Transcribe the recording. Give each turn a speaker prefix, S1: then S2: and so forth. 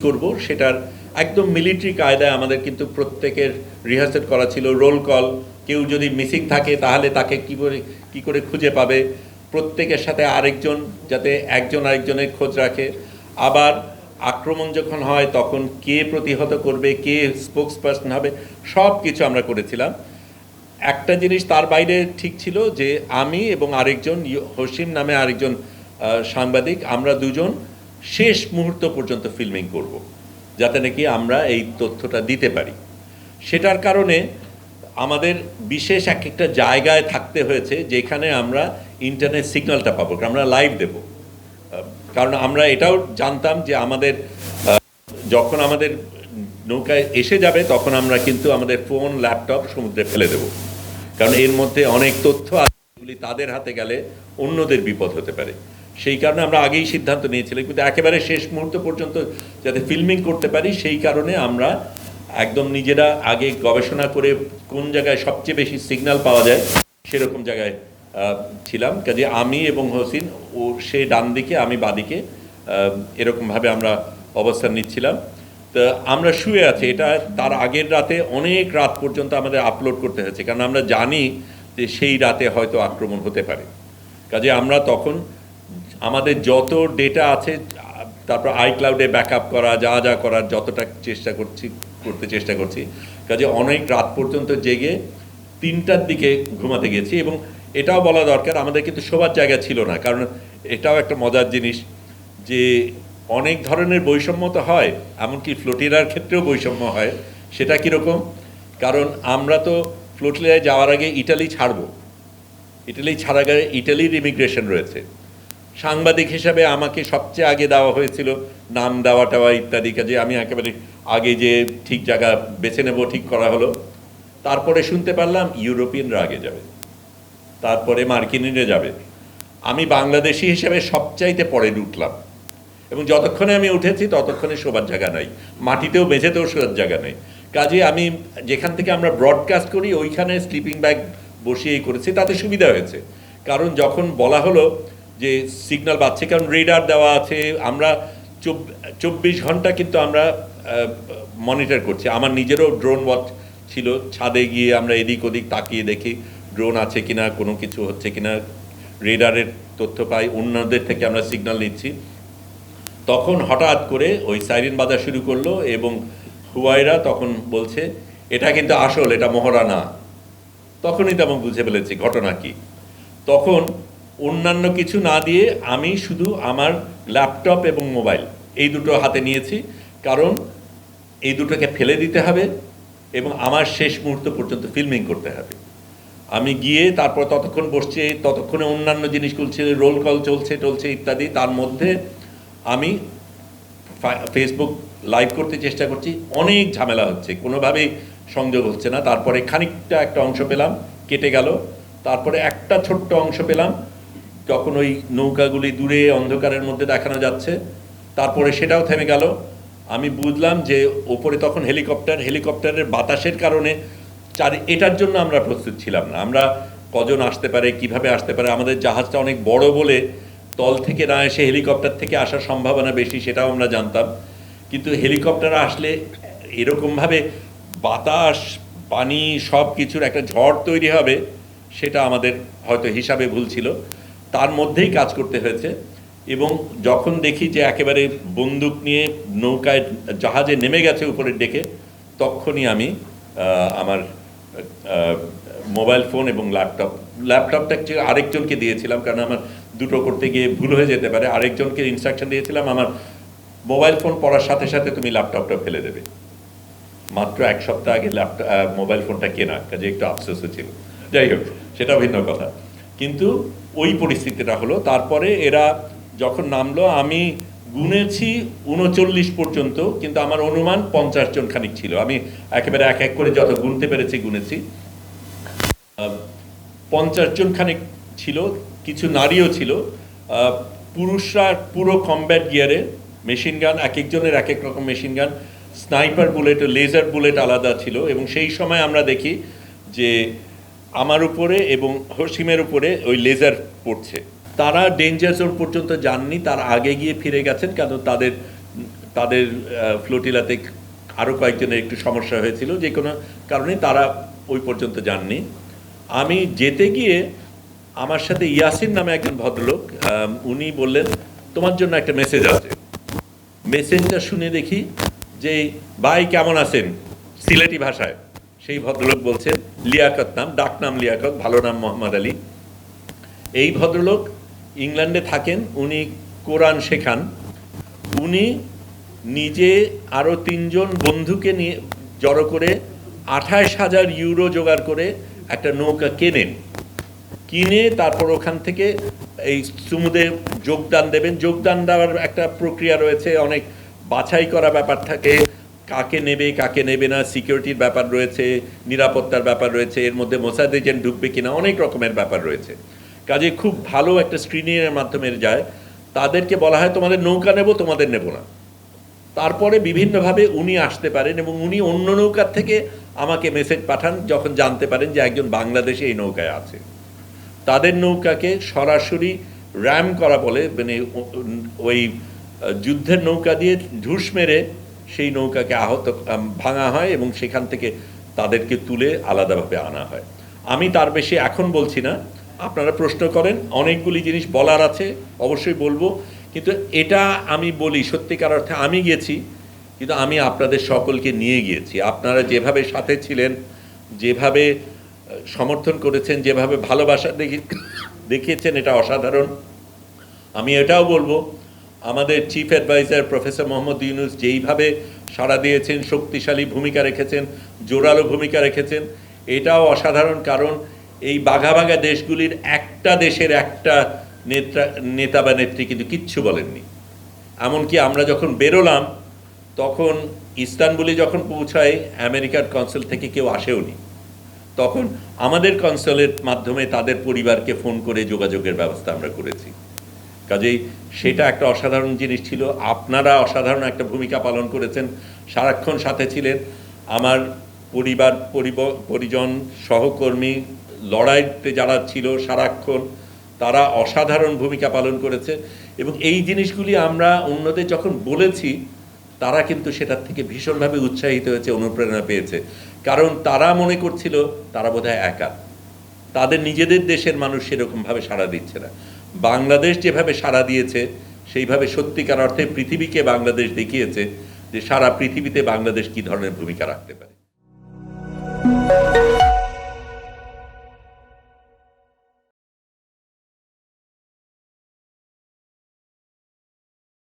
S1: করব, সেটার একদম মিলিটারি কায়দায় আমাদের কিন্তু প্রত্যেকের রিহার্সেল করা ছিল রোল কল কেউ যদি মিসিং থাকে তাহলে তাকে কি করে কি করে খুঁজে পাবে? প্রত্যেকের সাথে আরেকজন যাতে একজন আরেকজনের খোঁজ রাখে। আবার আক্রমণ যখন হয় তখন কে প্রতিহত করবে, কে স্পোক্স পার্সন হবে সব কিছু আমরা করেছিলাম। একটা জিনিস তার বাইরে ঠিক ছিল যে আমি এবং আরেকজন হসিম নামে আরেকজন সাংবাদিক, আমরা দুজন শেষ মুহূর্ত পর্যন্ত ফিল্মিং করব, যাতে নাকি আমরা এই তথ্যটা দিতে পারি। সেটার কারণে আমাদের বিশেষ এক একটা জায়গায় থাকতে হয়েছে, যেখানে আমরা ইন্টারনেট সিগন্যালটা পাবো, আমরা লাইভ দেব। কারণ আমরা এটাও জানতাম যে আমাদের, যখন আমাদের নৌকায় এসে যাবে, তখন আমরা কিন্তু আমাদের ফোন ল্যাপটপ সমুদ্রে ফেলে দেব। কারণ এর মধ্যে অনেক তথ্য আছে তাদের হাতে গেলে অন্যদের বিপদ হতে পারে। সেই কারণে আমরা আগেই সিদ্ধান্ত নিয়েছিলাম, কিন্তু একেবারে শেষ মুহূর্ত পর্যন্ত যাতে ফিল্মিং করতে পারি, সেই কারণে আমরা একদম নিজেরা আগে গবেষণা করে কোন জায়গায় সবচেয়ে বেশি সিগন্যাল পাওয়া যায় সেরকম জায়গায় ছিলাম। কাজে আমি এবং হোসিন, ও, সে ডান দিকে, আমি বাদিকে এরকমভাবে আমরা অবস্থান নিচ্ছিলাম। তো আমরা শুয়ে আছি, এটা তার আগের রাতে অনেক রাত পর্যন্ত আমাদের আপলোড করতে হয়েছে, কারণ আমরা জানি যে সেই রাতে হয়তো আক্রমণ হতে পারে। কাজে আমরা তখন আমাদের যত ডেটা আছে, তারপর আই আইক্লাউডে ব্যাকআপ করা, যা যা করার যতটা চেষ্টা করছি, করতে চেষ্টা করছি, কাজে অনেক রাত পর্যন্ত জেগে তিনটার দিকে ঘুমাতে গেছি এবং এটাও বলা দরকার, আমাদের কিন্তু শোবার জায়গা ছিল না, কারণ এটাও একটা মজার জিনিস যে অনেক ধরনের বৈষম্য তো হয়, এমনকি ফ্লোটিলার ক্ষেত্রেও বৈষম্য হয়, সেটা কীরকম? কারণ আমরা তো ফ্লোটিলায় যাওয়ার আগে ইটালি ছাড়বো, ইটালি ছাড়া গেলে ইটালির ইমিগ্রেশন রয়েছে। সাংবাদিক হিসাবে আমাকে সবচেয়ে আগে দেওয়া হয়েছিল নাম, দেওয়া, টাওয়া ইত্যাদি কাজে। আমি একেবারে আগে যে ঠিক জায়গা বেছে নেব, ঠিক করা হলো, তারপরে শুনতে পারলাম ইউরোপিয়ানরা আগে যাবে, তারপরে মার্কিনিরা যাবে। আমি বাংলাদেশি হিসেবে সবচাইতে পরে উঠলাম। এবং যতক্ষণে আমি উঠেছি, ততক্ষণে শোবার জায়গা নাই। মাটিতেও বেঁচেতেও শোবার জায়গা নেই। কাজে আমি যেখান থেকে আমরা ব্রডকাস্ট করি, ওইখানে স্লিপিং ব্যাগ বসিয়েই করেছি, তাতে সুবিধা হয়েছে। কারণ যখন বলা হলো যে সিগনাল পাচ্ছে কারণ রেডার দেওয়া আছে, আমরা চব্বিশ ঘণ্টা কিন্তু আমরা মনিটর করছি। আমার নিজেরও ড্রোন ওয়াচ ছিল, ছাদে গিয়ে আমরা এদিক ওদিক তাকিয়ে দেখি ড্রোন আছে কিনা, কোনো কিছু হচ্ছে কিনা রেডারের তথ্য পাই, অন্যদের থেকে আমরা সিগনাল নিচ্ছি। তখন হঠাৎ করে ওই সাইরেন বাজা শুরু করল এবং হুয়াইরা তখন বলছে, এটা কিন্তু আসল, এটা মহড়া না। তখনই তেমন বুঝে ফেলেছি, ঘটনা কি। তখন অন্যান্য কিছু না দিয়ে আমি শুধু আমার ল্যাপটপ এবং মোবাইল এই দুটো হাতে নিয়েছি। কারণ এই দুটোকে ফেলে দিতে হবে এবং আমার শেষ মুহূর্ত পর্যন্ত ফিল্মিং করতে হবে। আমি গিয়ে তারপর ততক্ষণ বসছে, ততক্ষণে অন্যান্য জিনিস চলছে রোল কল চলছে, টলছে ইত্যাদি। তার মধ্যে আমি ফেসবুক লাইভ করতে চেষ্টা করছি। অনেক ঝামেলা হচ্ছে, কোনোভাবেই সংযোগ হচ্ছে না। তারপরে খানিকটা একটা অংশ পেলাম, কেটে গেল। তারপরে একটা ছোট্ট অংশ পেলাম তখন ওই নৌকাগুলি দূরে অন্ধকারের মধ্যে দেখানো যাচ্ছে। তারপরে সেটাও থেমে গেল। আমি বুঝলাম যে ওপরে তখন হেলিকপ্টার, হেলিকপ্টারের বাতাসের কারণে চারি, এটার জন্য আমরা প্রস্তুত ছিলাম না। আমরা কজন আসতে পারে, কীভাবে আসতে পারে, আমাদের জাহাজটা অনেক বড় বলে তল থেকে না এসে হেলিকপ্টার থেকে আসার সম্ভাবনা বেশি, সেটাও আমরা জানতাম। কিন্তু হেলিকপ্টার আসলে এরকমভাবে বাতাস, পানি সব কিছুর একটা ঝড় তৈরি হবে, সেটা আমাদের হয়তো হিসাবে ভুল ছিল। তার মধ্যেই কাজ করতে হয়েছে এবং যখন দেখি যে একেবারে বন্দুক নিয়ে নৌকায় জাহাজে নেমে গেছে উপরের ডেকে, তখনই আমি আমার মোবাইল ফোন এবং ল্যাপটপ, ল্যাপটপটা আরেকজনকে দিয়েছিলাম কারণ আমার দুটো করতে গিয়ে ভুল হয়ে যেতে পারে। আরেকজনকে ইনস্ট্রাকশন দিয়েছিলাম, আমার মোবাইল ফোন পড়ার সাথে সাথে তুমি ল্যাপটপটা ফেলে দেবে। মাত্র এক সপ্তাহ আগে ল্যাপটপ মোবাইল ফোনটা কেনা, কাজে একটু আফসোসও ছিল। যাই হোক, সেটা ভিন্ন কথা। কিন্তু ওই পরিস্থিতিটা হলো। তারপরে এরা যখন নামলো, আমি গুনেছি উনচল্লিশ পর্যন্ত, কিন্তু আমার অনুমান পঞ্চাশ জন খানিক ছিল। আমি একেবারে এক এক করে যত গুনতে পেরেছি গুনেছি। পঞ্চাশ জন খানিক ছিল, কিছু নারীও ছিল। পুরুষরা পুরো কমব্যাট গিয়ারে মেশিন গান এক একজনের এক এক রকম machine gun sniper bullet laser bullet আলাদা ছিল। এবং সেই সময় আমরা দেখি যে আমার উপরে এবং হসিমের উপরে ওই লেজার পড়ছে। তারা ডেঞ্জার জোন পর্যন্ত যাননি, তার আগে গিয়ে ফিরে গেছেন কারণ তাদের তাদের ফ্লোটিলাতে আরও কয়েকজনের একটু সমস্যা হয়েছিল, যে কোনো কারণে তারা ওই পর্যন্ত যাননি। আমি যেতে গিয়ে আমার সাথে ইয়াসিন নামে একজন ভদ্রলোক উনি বললেন, তোমার জন্য একটা মেসেজ আছে। মেসেজটা শুনে দেখি যে, ভাই, কেমন আছেন? সিলেটি ভাষায়। সেই ভদ্রলোক বলছেন লিয়াকত নাম, ডাক নাম লিয়াকত, ভালো নাম মোহাম্মদ আলী। এই ভদ্রলোক ইংল্যান্ডে থাকেন, উনি কোরআন শেখান। উনি নিজে আরও তিনজন বন্ধুকে নিয়ে জড়ো করে আঠাশ হাজার ইউরো জোগাড় করে একটা নৌকা কেনেন। কিনে তারপর ওখান থেকে এই সুমুদে যোগদান দেবেন। যোগদান দেওয়ার একটা প্রক্রিয়া রয়েছে, অনেক বাছাই করা ব্যাপার থাকে কাকে নেবে কাকে নেবে না সিকিউরিটির ব্যাপার রয়েছে, নিরাপত্তার ব্যাপার রয়েছে, এর মধ্যে মোসাদ এজেন্ট ঢুকবে কিনা, অনেক রকমের ব্যাপার রয়েছে। কাজে খুব ভালো একটা স্ক্রিনিংয়ের মাধ্যমে যায়। তাদেরকে বলা হয়, তোমাদের নৌকা নেব, তোমাদের নেব না। তারপরে বিভিন্নভাবে উনি আসতে পারেন এবং উনি অন্য নৌকার থেকে আমাকে মেসেজ পাঠান, যখন জানতে পারেন যে একজন বাংলাদেশে এই নৌকায় আছে। তাদের নৌকাকে সরাসরি র্যাম করা বলে মানে ওই যুদ্ধের নৌকা দিয়ে ঢুস মেরে সেই নৌকাকে আহত ভাঙা হয় এবং সেখান থেকে তাদেরকে তুলে আলাদাভাবে আনা হয়। আমি তার বেশি এখন বলছি না। আপনারা প্রশ্ন করেন, অনেকগুলি জিনিস বলার আছে, অবশ্যই বলব। কিন্তু এটা আমি বলি, সত্যিকার অর্থে আমি গেছি, কিন্তু আমি আপনাদের সকলকে নিয়ে গিয়েছি। আপনারা যেভাবে সাথে ছিলেন, যেভাবে সমর্থন করেছেন, যেভাবে ভালোবাসা দেখি, দেখিয়েছেন, এটা অসাধারণ। আমি এটাও বলব আমাদের chief adviser professor Mohammad Yunus যেইভাবে সাড়া দিয়েছেন, শক্তিশালী ভূমিকা রেখেছেন, জোরালো ভূমিকা রেখেছেন, এটাও অসাধারণ কারণ এই বাঘা বাঘা দেশগুলির একটা দেশের একটা নেতা নেতা বা নেত্রী কিন্তু কিচ্ছু বলেননি। এমনকি আমরা যখন বেরোলাম, তখন ইস্তানবুলে যখন পৌঁছায়, আমেরিকার কনসুল থেকে কেউ আসেওনি তখন আমাদের কনসুলের মাধ্যমে তাদের পরিবারকে ফোন করে যোগাযোগের ব্যবস্থা আমরা করেছি। কাজেই সেটা একটা অসাধারণ জিনিস ছিল। আপনারা অসাধারণ একটা ভূমিকা পালন করেছেন। সারাক্ষণ সাথে ছিলেন। আমার পরিবার, পরিব- পরিজন, সহকর্মী, লড়াইতে যারা ছিল সারাক্ষণ, তারা অসাধারণ ভূমিকা পালন করেছে এবং এই জিনিসগুলি আমরা অন্যদের যখন বলেছি, তারা কিন্তু সেটার থেকে ভীষণভাবে উৎসাহিত হয়েছে, অনুপ্রেরণা পেয়েছে। কারণ তারা মনে করছিল, তারা বোধহয় একা। তাদের নিজেদের দেশের মানুষ সেরকমভাবে সাড়া দিচ্ছে না। বাংলাদেশ যেভাবে সাড়া দিয়েছে, সেইভাবে সত্যিকার অর্থে পৃথিবীকে বাংলাদেশ দেখিয়েছে যে সারা পৃথিবীতে বাংলাদেশ কি ধরনের ভূমিকা রাখতে পারে।